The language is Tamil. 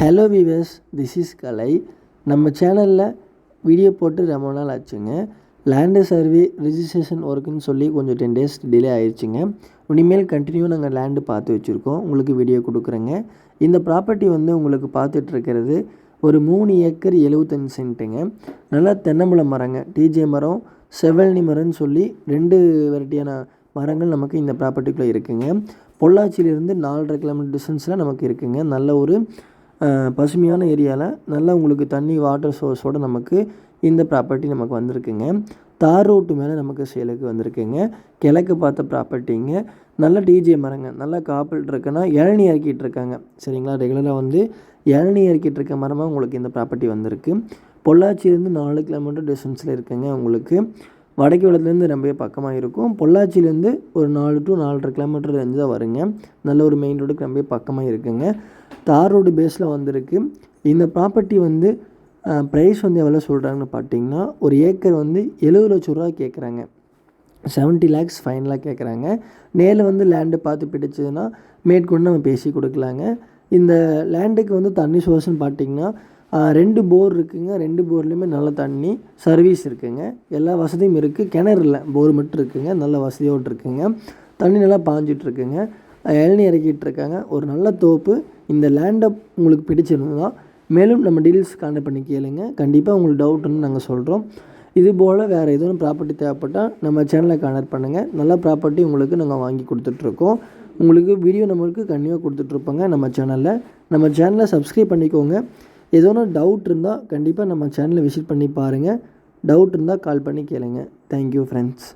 Hello viewers this is Kalai நம்ம சேனலில் வீடியோ போட்டு ரொம்ப நாள் ஆச்சுங்க. லேண்டு சர்வே ரிஜிஸ்ட்ரேஷன் ஒர்க்குன்னு சொல்லி கொஞ்சம் டென் டேஸ் டிலே ஆயிடுச்சுங்க இனிமேல் கண்டினியூ நாங்கள் லேண்டு பார்த்து வச்சுருக்கோம். உங்களுக்கு வீடியோ கொடுக்குறேங்க. இந்த ப்ராப்பர்ட்டி வந்து உங்களுக்கு பார்த்துட்ருக்கிறது ஒரு மூணு ஏக்கர் எழுபத்தஞ்சு சென்ட்டுங்க. நல்லா தென்னம்பழம் மரங்க. டிஜே மரம் செவல்னி மரம்னு சொல்லி ரெண்டு வெரைட்டியான மரங்கள் நமக்கு இந்த ப்ராப்பர்ட்டிக்குள்ளே இருக்குங்க. பொள்ளாச்சியிலேருந்து நாலரை கிலோமீட்டர் டிஸ்டன்ஸில் நமக்கு இருக்குங்க. நல்ல ஒரு பசுமையான ஏரியாவில் நல்லா உங்களுக்கு தண்ணி வாட்டர் சோர்ஸோடு நமக்கு இந்த ப்ராப்பர்ட்டி நமக்கு வந்திருக்குங்க. தார் ரோட்டு மேலே நமக்கு சேலுக்கு வந்திருக்குங்க. கிழக்கு பார்த்த ப்ராப்பர்ட்டிங்க நல்ல டிஜே மரங்க. நல்லா காப்பில் இருக்குன்னா இளநீ இறக்கிட்டு இருக்காங்க. சரிங்களா? ரெகுலராக வந்து இளநீ இறக்கிட்டு இருக்க மரமாக உங்களுக்கு இந்த ப்ராப்பர்ட்டி வந்திருக்கு. பொள்ளாச்சியிலேருந்து நாலு கிலோமீட்டர் டிஸ்டன்ஸில் இருக்குங்க உங்களுக்கு. வடக்கு வளத்துலேருந்து ரொம்பவே பக்கமாக இருக்கும். பொள்ளாச்சியிலேருந்து ஒரு நாலு டு நாலரை கிலோமீட்டர் ரேஞ்சு தான் வருங்க. நல்ல ஒரு மெயின் ரோடுக்கு ரொம்பவே பக்கமாக இருக்குங்க. தார் ரோடு பேஸில் வந்திருக்கு. இந்த ப்ராப்பர்ட்டி வந்து ப்ரைஸ் வந்து எவ்வளோ சொல்கிறாங்கன்னு பார்த்தீங்கன்னா ஒரு ஏக்கர் வந்து எழுபது லட்ச ரூபா கேட்குறாங்க. செவன்ட்டி லேக்ஸ் ஃபைனலாக கேட்குறாங்க. நேரில் வந்து லேண்டு பார்த்து பிடிச்சதுன்னா மேற்கொண்டு நம்ம பேசி கொடுக்கலாங்க. இந்த லேண்டுக்கு வந்து தண்ணி சோர்ஸ்னு பார்த்தீங்கன்னா ரெண்டு போர் இருக்குங்க. ரெண்டு போர்லேயுமே நல்ல தண்ணி சர்வீஸ் இருக்குங்க. எல்லா வசதியும் இருக்குது கிணறு இல்லை போர் மட்டும் இருக்குங்க. நல்ல வசதியோடு இருக்குங்க. தண்ணி நல்லா பாஞ்சிட்ருக்குங்க இளநி இளநீ இறக்கிட்டு இருக்காங்க. ஒரு நல்ல தோப்பு. இந்த லேண்டை உங்களுக்கு பிடிச்சிருந்தா மேலும் நம்ம டீல்ஸ் கான்டாக்ட் பண்ணி கேளுங்க. கண்டிப்பாக உங்களுக்கு டவுட்னு நாங்கள் சொல்கிறோம் இது போல் வேறு எதுவும் ப்ராப்பர்ட்டி தேவைப்பட்டால் நம்ம சேனலை கான்டாக்ட் பண்ணுங்கள் நல்ல ப்ராப்பர்ட்டி உங்களுக்கு நாங்கள் வாங்கி கொடுத்துட்ருக்கோம் உங்களுக்கு வீடியோ நம்மளுக்கு கண்டிப்பாக கொடுத்துட்ருப்போங்க நம்ம சேனலில் நம்ம சேனலை சப்ஸ்கிரைப் பண்ணிக்கோங்க. ஏதோனா டவுட் இருந்தால் கண்டிப்பாக நம்ம சேனலை விசிட் பண்ணி பாருங்கள் டவுட் இருந்தால் கால் பண்ணி கேளுங்க. Thank you friends